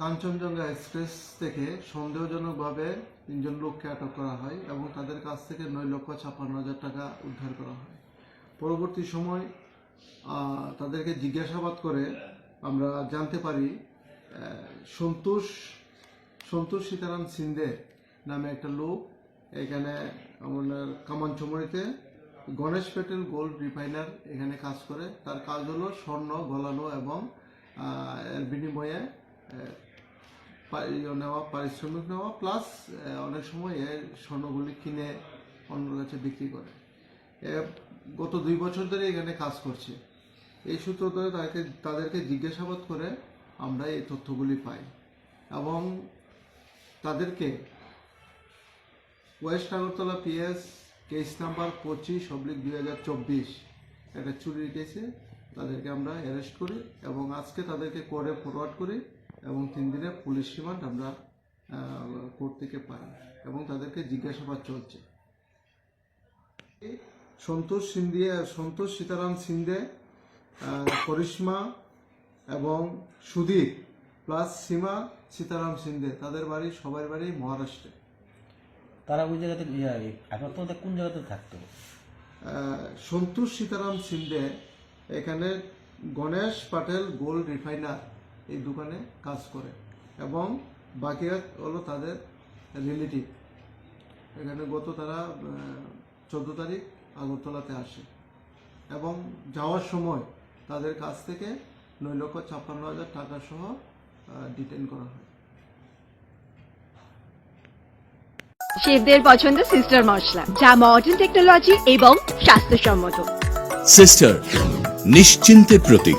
Kanchenjunga express থেকে সন্দেহজনকভাবে তিনজন লোককে আটক করা হয় এবং তাদের কাছ থেকে নয় লক্ষ ছাপ্পান্ন হাজার টাকা উদ্ধার করা হয়। পরবর্তী সময় তাদেরকে জিজ্ঞাসাবাদ করে আমরা জানতে পারি সন্তোষ সন্তোষ সীতারাম সিন্দে নামে একটা লোক, এখানে আমাদের কামানচমরিতে গণেশ পেটেল গোল্ড রিফাইনার এখানে কাজ করে। তার কাজ হলো স্বর্ণ, গলানো এবং এর বিনিময়ে নেওয়া, পারিশ্রমিক নেওয়া প্লাস অনেক সময় এর স্বর্ণগুলি কিনে অন্যের কাছে বিক্রি করে। গত দুই বছর ধরে এখানে কাজ করছে। এই সূত্র ধরে তাকে তাদেরকে জিজ্ঞাসাবাদ করে আমরা এই তথ্যগুলি পাই এবং তাদেরকে west Agartala PS case number পঁচিশ অব্লিক দুই হাজার চব্বিশ, একটা চুরির কেসে তাদেরকে আমরা অ্যারেস্ট করি এবং আজকে তাদেরকে কোর্টে ফরওয়ার্ড করি। এবং তিন দিনের পুলিশ রিমান্ড আমরা কোর্ট থেকে পাই এবং তাদেরকে জিজ্ঞাসাবাদ চলছে। সন্তোষ সিন্ধিয়া সন্তোষ সীতারাম সিন্ধে করিশ্মা এবং সুধীর প্লাস সীমা সীতারাম সিন্ধে তাদের বাড়ি সবার বাড়ি মহারাষ্ট্রে। তারা ওই জায়গাতে ইয়া, আপনার কোন জায়গাতে থাকতো? সন্তোষ সীতারাম সিন্ধে এখানে গণেশ পাটেল গোল্ড রিফাইনার এই দোকানে কাজ করে। এবং বাকিরা হলো তাদের রিলেটিভ এখানে গত তারা চোদ্দ তারিখ আগরতলাতে আসে। এবং যাওয়ার সময় তাদের কাছ থেকে নয় লক্ষ ছাপ্পান্ন হাজার টাকা সহ ডিটেন করা হয়। শেফদের পছন্দ সিস্টার মশলা যা মডার্ন টেকনোলজি এবং স্বাস্থ্যসম্মত। সিস্টার নিশ্চিন্তের প্রতীক।